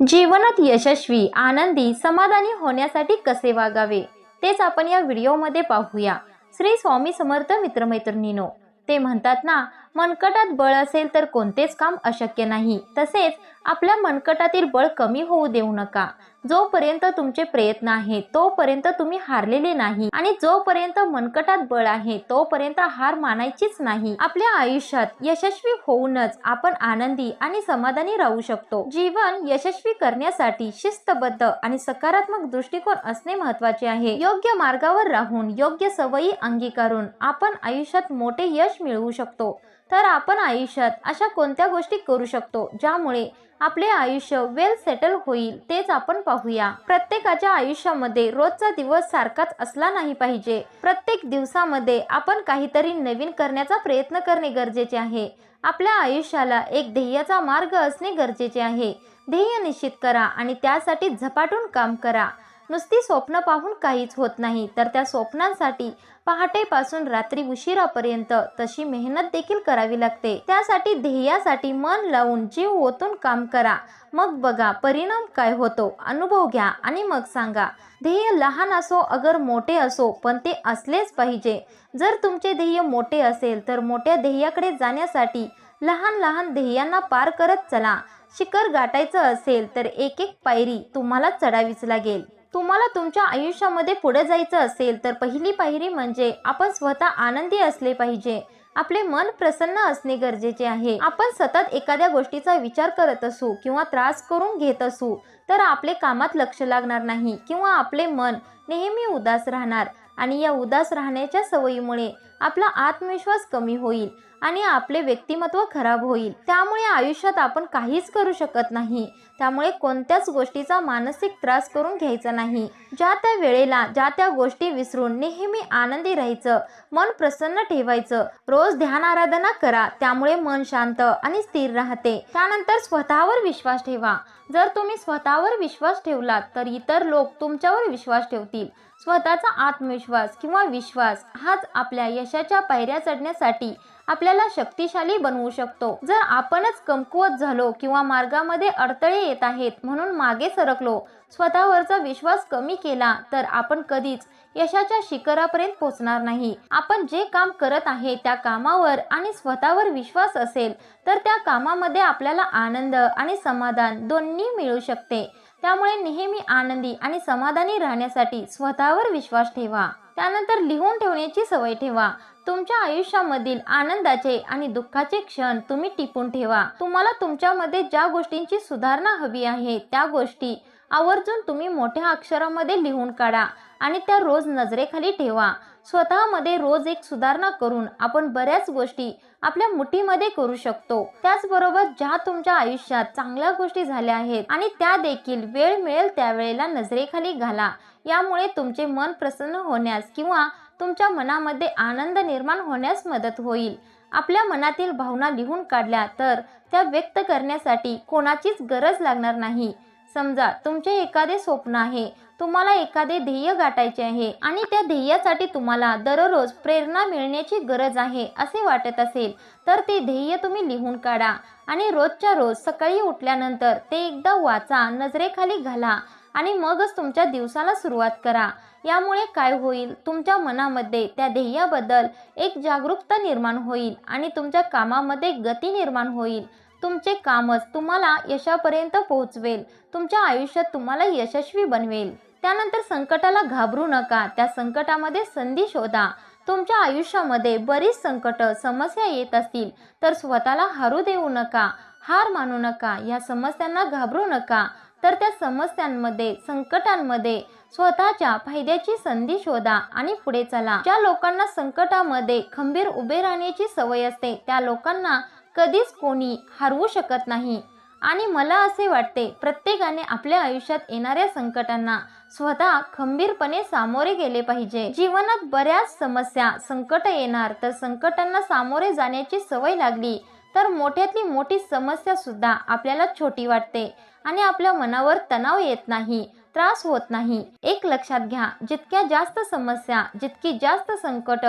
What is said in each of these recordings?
जीवनात यशस्वी आनंदी समाधानी होण्यासाठी कसे वागावे? तेच आपण या व्हिडिओमध्ये पाहूया. श्री स्वामी समर्थ मित्रमैत्रिणीनो ते म्हणतात ना मनकटात बळ असेल तर कोणतेच काम अशक्य नाही. तसेच आपल्या मनकटातील बळ कमी होऊ देऊ नका. जोपर्यंत तुमचे प्रयत्न आहे तोपर्यंत तुम्ही हारलेले नाही. आणि जोपर्यंत मनकटात बळ आहे तोपर्यंत हार मानायचीच नाही. आपल्या आयुष्यात यशस्वी होऊनच आपण आनंदी आणि समाधानी राहू शकतो. जीवन यशस्वी करण्यासाठी शिस्तबद्ध आणि सकारात्मक दृष्टिकोन असणे महत्त्वाचे आहे. योग्य मार्गावर राहून योग्य सवयी अंगीकारून आपण आयुष्यात मोठे यश मिळवू शकतो. तर आपण आयुष्यात अशा कोणत्या गोष्टी करू शकतो ज्यामुळे आपले आयुष्य वेल सेटल होईल तेच आपण पाहूया. प्रत्येकाच्या आयुष्यामध्ये रोजचा दिवस सारखाच असला नाही पाहिजे. प्रत्येक दिवसामध्ये आपण काहीतरी नवीन करण्याचा प्रयत्न करणे गरजेचे आहे. आपल्या आयुष्याला एक ध्येयाचा मार्ग असणे गरजेचे आहे. ध्येय निश्चित करा आणि त्यासाठी झपाटून काम करा. नुसती स्वप्न पाहून काहीच होत नाही. तर त्या स्वप्नांसाठी पहाटेपासून रात्री उशिरापर्यंत तशी मेहनत देखील करावी लागते. त्यासाठी ध्येयासाठी मन लावून जीव ओतून काम करा. मग बघा परिणाम काय होतो. अनुभव घ्या आणि मग सांगा. ध्येय लहान असो अगर मोठे असो पण ते असलेच पाहिजे. जर तुमचे ध्येय मोठे असेल तर मोठ्या ध्येयाकडे जाण्यासाठी लहान लहान ध्येयांना पार करत चला. शिखर गाठायचं असेल तर एक एक पायरी तुम्हाला चढावीच लागेल. तुम्हाला तुमच्या आयुष्यामध्ये पुढे जायचं असेल तर पहिली पायरी म्हणजे आपण स्वतः आनंदी असले पाहिजे. आपले मन प्रसन्न असणे गरजेचे आहे. आपण सतत एखाद्या गोष्टीचा विचार करत असू किंवा त्रास करून घेत असू तर आपले कामात लक्ष लागणार नाही किंवा आपले मन नेहमी उदास राहणार. आणि या उदास राहण्याच्या सवयीमुळे आपला आत्मविश्वास कमी होईल आणि आपले व्यक्तिमत्व खराब होईल. त्यामुळे आयुष्यात आपण काहीच करू शकत नाही. त्यामुळे कोणत्याच गोष्टीचा मानसिक त्रास करून घ्यायचा नाही. ज्या त्या वेळेला ज्या त्या गोष्टी विसरून नेहमी आनंदी राहायचं मन प्रसन्न ठेवायचं रोज ध्यान आराधना करा त्यामुळे मन शांत आणि स्थिर राहते. त्यानंतर स्वतःवर विश्वास ठेवा. जर तुम्ही स्वतःवर विश्वास ठेवलात तर इतर लोक तुमच्यावर विश्वास ठेवतील. स्वतःचा आत्मविश्वास किंवा विश्वास हाच आपल्या यशाच्या पायऱ्या चढण्यासाठी आपल्याला शक्तिशाली बनवू शकतो. जर आपणच कमकुवत झालो किंवा मार्गामध्ये अडथळे येत आहेत म्हणून मागे सरकलो स्वतःवरचा विश्वास कमी केला तर आपण कधीच यशाच्या शिखरापर्यंत पोहोचणार नाही. आपण जे काम करत आहे त्या कामावर आणि स्वतःवर विश्वास असेल तर त्या कामामध्ये आपल्याला आनंद आणि समाधान दोन्ही मिळू शकते. त्यामुळे नेहमी आनंदी आणि समाधानी राहण्यासाठी स्वतःवर विश्वास ठेवा. त्यानंतर लिहून ठेवण्याची सवय ठेवा. तुमच्या आयुष्यामधील आनंदाचे आणि दुःखाचे क्षण तुम्ही टिपून ठेवा. तुम्हाला तुमच्यामध्ये ज्या गोष्टींची सुधारणा हवी आहे त्या गोष्टी आवर्जून तुम्ही मोठ्या अक्षरामध्ये लिहून काढा आणि त्या रोज नजरेखाली ठेवा. स्वतःमध्ये रोज एक सुधारणा करून आपण बऱ्याच गोष्टी आपल्या मुठीमध्ये करू शकतो. त्याचबरोबर ज्या तुमच्या आयुष्यात चांगल्या गोष्टी झाल्या आहेत आणि त्या देखील वेळ मिळेल त्यावेळेला नजरेखाली घाला. यामुळे तुमचे मन प्रसन्न होण्यास किंवा तुमच्या मनामध्ये आनंद निर्माण होण्यास मदत होईल. आपल्या मनातील भावना लिहून काढल्या तर त्या व्यक्त करण्यासाठी कोणाचीच गरज लागणार नाही. समजा तुमचे एखादे स्वप्न आहे तुम्हाला एखादे ध्येय गाठायचे आहे आणि त्या ध्येयासाठी तुम्हाला दररोज प्रेरणा मिळण्याची गरज आहे असे वाटत असेल तर ते ध्येय तुम्ही लिहून काढा आणि रोजच्या रोज सकाळी उठल्यानंतर ते एकदा वाचा नजरेखाली घाला आणि मगच तुमच्या दिवसाला सुरुवात करा. यामुळे काय होईल? तुमच्या मनामध्ये त्या ध्येयाबद्दल एक जागरूकता निर्माण होईल आणि तुमच्या कामामध्ये गती निर्माण होईल. तुमचे कामच तुम्हाला यशापर्यंत पोहोचवेल. तुमच्या आयुष्यात तुम्हाला यशस्वी बनवेल. त्यानंतर संकटाला घाबरू नका. त्या संकटामध्ये संधी शोधा. तुमच्या आयुष्यामध्ये बरीच संकट समस्या येत असतील तर स्वतःला हारू देऊ नका. हार मानू नका. या समस्यांना घाबरू नका. तर त्या समस्यांमध्ये संकटांमध्ये स्वतःच्या फायद्याची संधी शोधा आणि पुढे चला. ज्या लोकांना संकटामध्ये खंबीर उभे राहण्याची सवय असते त्या लोकांना कधीच कोणी हरवू शकत नाही. आणि मला असे वाटते प्रत्येकाने आपल्या आयुष्यात येणाऱ्या संकटांना स्वतः खंबीरपणे सामोरे गेले पाहिजे. जीवनात बऱ्याच समस्या संकट येणार तर संकटांना सामोरे जाण्याची सवय लागली तर मोठ्यातली मोठी समस्या सुद्धा आपल्याला छोटी वाटते आणि आपल्या मनावर तणाव येत नाही त्रास होत नाही. एक लक्षात घ्या जितक्या जास्त समस्या जितकी जास्त संकट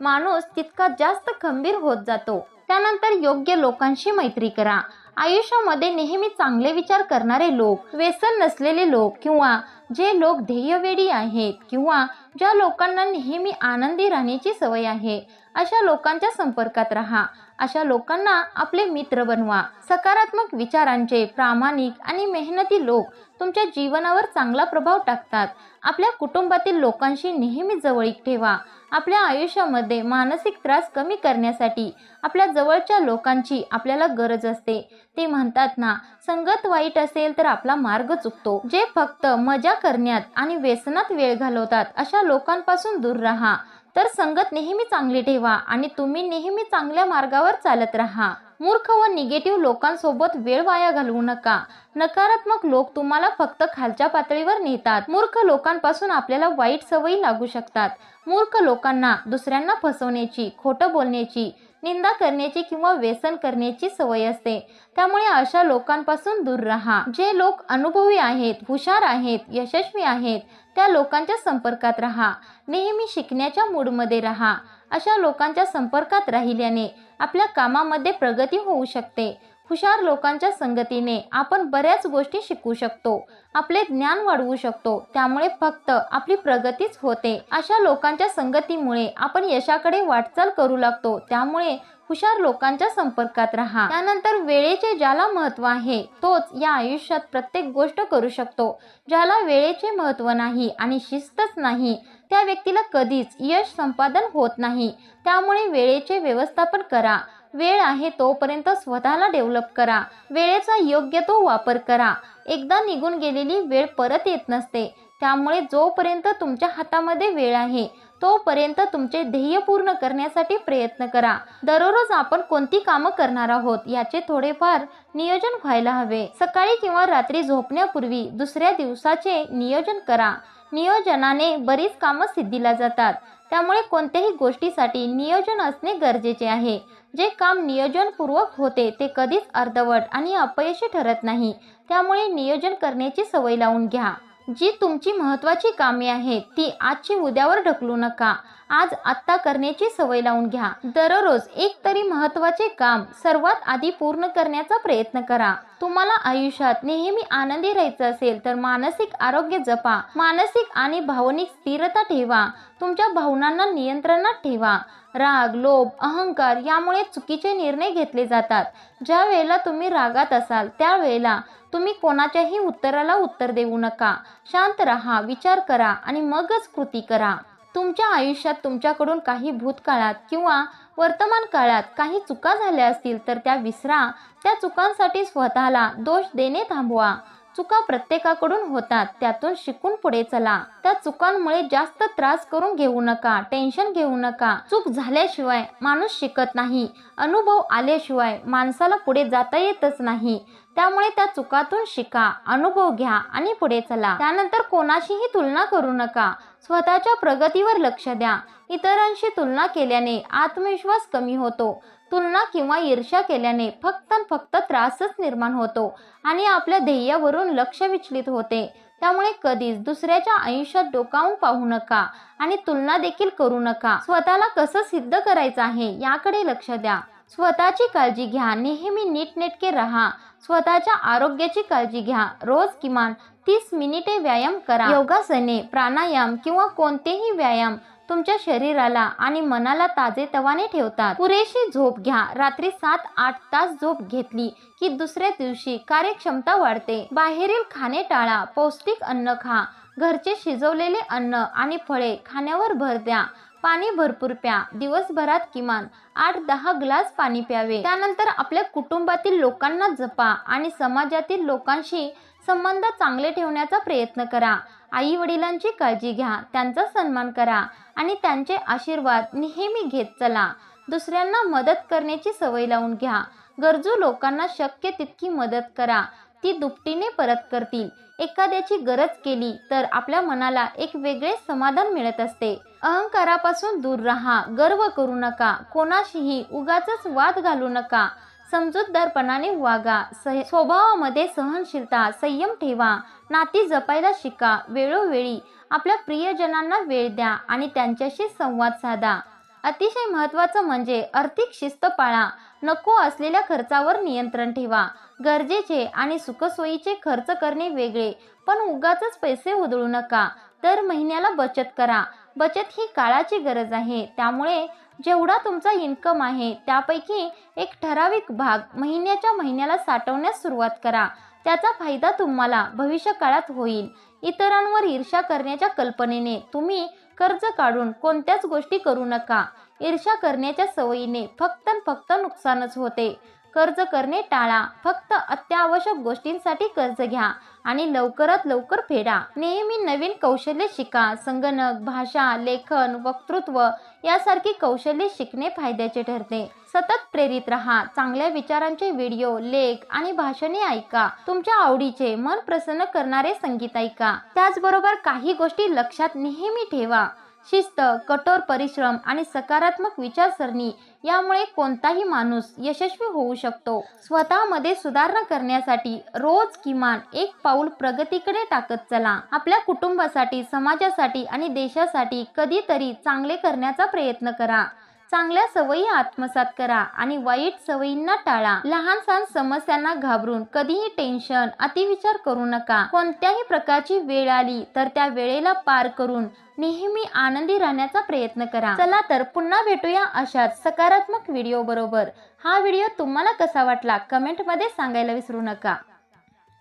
माणूस तितका जास्त खंबीर होत जातो. त्यानंतर योग्य लोकांशी मैत्री करा. आयुष्यामध्ये नेहमी चांगले विचार करणारे लोक व्यसन नसलेले लोक किंवा जे लोक ध्येयवेडी आहेत किंवा ज्या लोकांना नेहमी आनंदी राहण्याची सवय आहे अशा लोकांच्या संपर्कात राहा. अशा लोकांना आपले मित्र बनवा. सकारात्मक विचारांचे प्रामाणिक आणि मेहनती लोक तुमच्या जीवनावर चांगला प्रभाव टाकतात. आपल्या कुटुंबातील लोकांशी नेहमी जवळीक ठेवा. आपल्या आयुष्यामध्ये मानसिक त्रास कमी करण्यासाठी आपल्या जवळच्या लोकांची आपल्याला गरज असते. ते म्हणतात ना संगत वाईट असेल तर आपला मार्ग चुकतो. जे फक्त मजा करण्यात आणि व्यसनात वेळ घालवतात अशा लोकांपासून दूर राहा. तर संगत नेहमी चांगली ठेवा आणि तुम्ही नेहमी चांगल्या मार्गावर चालत राहा. मूर्ख व निगेटिव्ह लोकांसोबत वेळ वाया घालवू नका. नकारात्मक लोक तुम्हाला फक्त खालच्या पातळीवर नेतात. मूर्ख लोकांपासून आपल्याला वाईट सवयी लागू शकतात. मूर्ख लोकांना दुसऱ्यांना फसवण्याची खोटं बोलण्याची निंदा करण्याची किंवा व्यसन करण्याची सवय असते. त्यामुळे अशा लोकांपासून दूर राहा. जे लोक अनुभवी आहेत हुशार आहेत यशस्वी आहेत त्या लोकांच्या संपर्कात राहा. नेहमी शिकण्याच्या मूडमध्ये राहा. अशा लोकांच्या संपर्कात राहिल्याने आपल्या कामामध्ये प्रगती होऊ शकते. हुशार लोकांच्या संगतीने आपण बऱ्याच गोष्टी शिकू शकतो. आपले ज्ञान वाढवू शकतो. त्यामुळे फक्त आपली प्रगतीच होते. अशा लोकांच्या संगतीमुळे आपण यशाकडे वाटचाल करू लागतो. त्यामुळे हुशार लोकांच्या संपर्कात राहा. त्यानंतर वेळेचे ज्याला महत्त्व आहे तोच या आयुष्यात प्रत्येक गोष्ट करू शकतो. ज्याला वेळेचे महत्त्व नाही आणि शिस्तच नाही त्या व्यक्तीला कधीच यश संपादन होत नाही. त्यामुळे वेळेचे व्यवस्थापन करा. वेळ आहे तोपर्यंत स्वतःला डेव्हलप करा. वेळेचा योग्य तो वापर करा. एकदा निघून गेलेली वेळ परत येत नसते. त्यामुळे जोपर्यंत तुमच्या हातामध्ये वेळ आहे तोपर्यंत तुमचे ध्येय पूर्ण करण्यासाठी प्रयत्न करा. दररोज आपण कोणती कामं करणार आहोत याचे थोडेफार नियोजन व्हायला हवे. सकाळी किंवा रात्री झोपण्यापूर्वी दुसऱ्या दिवसाचे नियोजन करा. नियोजनाने बरीच कामं सिद्धीला जातात. त्यामुळे कोणत्याही गोष्टीसाठी नियोजन असणे गरजेचे आहे. जे काम नियोजनपूर्वक होते ते कधीच अर्धवट आणि अपयशी ठरत नाही. त्यामुळे नियोजन करण्याची सवय लावून घ्या. जी तुमची महत्त्वाची कामे आहेत ती आजची उद्यावर ढकलू नका. आज आत्ता करण्याची सवय लावून घ्या. दररोज एक तरी महत्त्वाचे काम सर्वात आधी पूर्ण करण्याचा प्रयत्न करा. तुम्हाला आयुष्यात नेहमी आनंदी राहायचं असेल तर मानसिक आरोग्य जपा. मानसिक आणि भावनिक स्थिरता ठेवा. तुमच्या भावनांना नियंत्रणात ठेवा. राग लोभ अहंकार यामुळे चुकीचे निर्णय घेतले जातात. ज्या वेळेला तुम्ही रागात असाल त्यावेळेला तुम्ही कोणाच्याही उत्तराला उत्तर देऊ नका. शांत रहा विचार करा आणि मगच कृती करा. तुमच्या आयुष्यात तुमच्याकडून काही भूतकाळात किंवा वर्तमान काळात काही चुका झाल्या असतील तर त्या विसरा. त्या चुकांसाठी स्वतःला दोष देणे थांबवा. चुका प्रत्येकाकडून होतात त्यातून शिकून पुढे चला. त्या चुकांमुळे जास्त त्रास करून घेऊ नका टेन्शन घेऊ नका. चूक झाल्याशिवाय माणूस शिकत नाही अनुभव आल्याशिवाय माणसाला पुढे जाता येतच नाही. त्यामुळे त्या चुकातून शिका अनुभव घ्या आणि पुढे चला. त्यानंतर कोणाशीही तुलना करू नका. स्वतःच्या प्रगतीवर लक्ष द्या. इतरांशी तुलना केल्याने आत्मविश्वास कमी होतो. तुलना किंवा ईर्ष्या केल्याने फक्त फक्त त्रासच निर्माण होतो आणि आपल्या ध्येयावरून लक्ष विचलित होते. त्यामुळे कधीच दुसऱ्याच्या आयुष्यात डोकावून पाहू नका आणि तुलना देखील करू नका. स्वतःला कसं सिद्ध करायचं आहे याकडे लक्ष द्या. स्वतःची काळजी घ्या नेहमी नीटनेटके राहा. स्वतःच्या आरोग्याची काळजी घ्या. रोज किमान तीस मिनिटे व्यायाम करा. योगासने प्राणायाम किंवा कोणतेही व्यायाम तुमच्या शरीराला आणि मनाला ताजेतवाने ठेवतात. पुरेशी झोप घ्या. रात्री सात आठ तास झोप घेतली की दुसऱ्या दिवशी कार्यक्षमता वाढते. बाहेरील खाणे टाळा. पौष्टिक अन्न खा. घरचे शिजवलेले अन्न आणि फळे खाण्यावर भर द्या. पाणी भरपूर प्या. दिवसभरात किमान आठ दहा ग्लास पाणी प्यावे. त्यानंतर आपल्या कुटुंबातील लोकांना जपा आणि समाजातील लोकांशी संबंध चांगले ठेवण्याचा प्रयत्न करा. आई वडिलांची काळजी घ्या त्यांचा सन्मान करा आणि त्यांचे आशीर्वाद नेहमी घेत चला. दुसऱ्यांना मदत करण्याची सवय लावून घ्या. गरजू लोकांना शक्य तितकी मदत करा. ती दुपटीने परत करतील. एखाद्याची गरज केली तर आपल्या मनाला एक वेगळे समाधान मिळत असते. अहंकारापासून दूर राहा गर्व करू नका कोणाशीही उगाच वाद घालू नका. समजूतदारपणाने वागा सह स्वभावामध्ये सहनशीलता संयम ठेवा नाती जपायला शिका वेळोवेळी आपल्या प्रियजनांना वेळ द्या आणि त्यांच्याशी संवाद साधा. अतिशय महत्त्वाचं म्हणजे आर्थिक शिस्त पाळा नको असलेल्या खर्चावर नियंत्रण ठेवा. गरजेचे आणि सुखसोयीचे खर्च करणे वेगळे. पण उगाच पैसे उधळू नका. दर महिन्याला बचत करा. बचत ही काळाची गरज आहे. त्यामुळे जेवढा तुमचा इन्कम आहे त्यापैकी एक ठराविक भाग महिन्याच्या महिन्याला साठवण्यास सुरुवात करा. त्याचा फायदा तुम्हाला भविष्य काळात होईल. इतरांवर ईर्ष्या करण्याच्या कल्पनेने तुम्ही कर्ज काढून कोणत्याच गोष्टी करू नका. ईर्ष्या करण्याच्या सवयीने फक्त फक्त नुकसानच होते. कर्ज करणे टाळा. फक्त अत्यावश्यक गोष्टींसाठी कर्ज घ्या आणि लवकरात लवकर फेडा. नेहमी नवीन कौशल्य शिका. संगणक भाषा लेखन वक्तृत्व यासारखी कौशल्य शिकणे फायद्याचे ठरते. सतत प्रेरित राहा. चांगल्या विचारांचे व्हिडिओ लेख आणि भाषणे ऐका. तुमच्या आवडीचे मन प्रसन्न करणारे संगीत ऐका. त्याचबरोबर काही गोष्टी लक्षात नेहमी ठेवा. शिस्त कठोर परिश्रम आणि सकारात्मक विचारसरणी यामुळे कोणताही माणूस यशस्वी होऊ शकतो. स्वतःमध्ये सुधारणा करण्यासाठी रोज किमान एक पाऊल प्रगतीकडे टाकत चला. आपल्या कुटुंबासाठी समाजासाठी आणि देशासाठी कधीतरी चांगले करण्याचा प्रयत्न करा. चांगल्या सवयी आत्मसात करा आणि वाईट सवयींना टाळा. लहान सहान समस्यांना घाबरून कधीही टेन्शन अतिविचार करू नका. कोणत्याही प्रकारची वेळ आली तर त्या वेळेला पार करून नेहमी आनंदी राहण्याचा प्रयत्न करा. चला तर पुन्हा भेटूया अशाच सकारात्मक व्हिडिओ बरोबर. हा व्हिडिओ तुम्हाला कसा वाटला? कमेंटमध्ये सांगायला विसरू नका.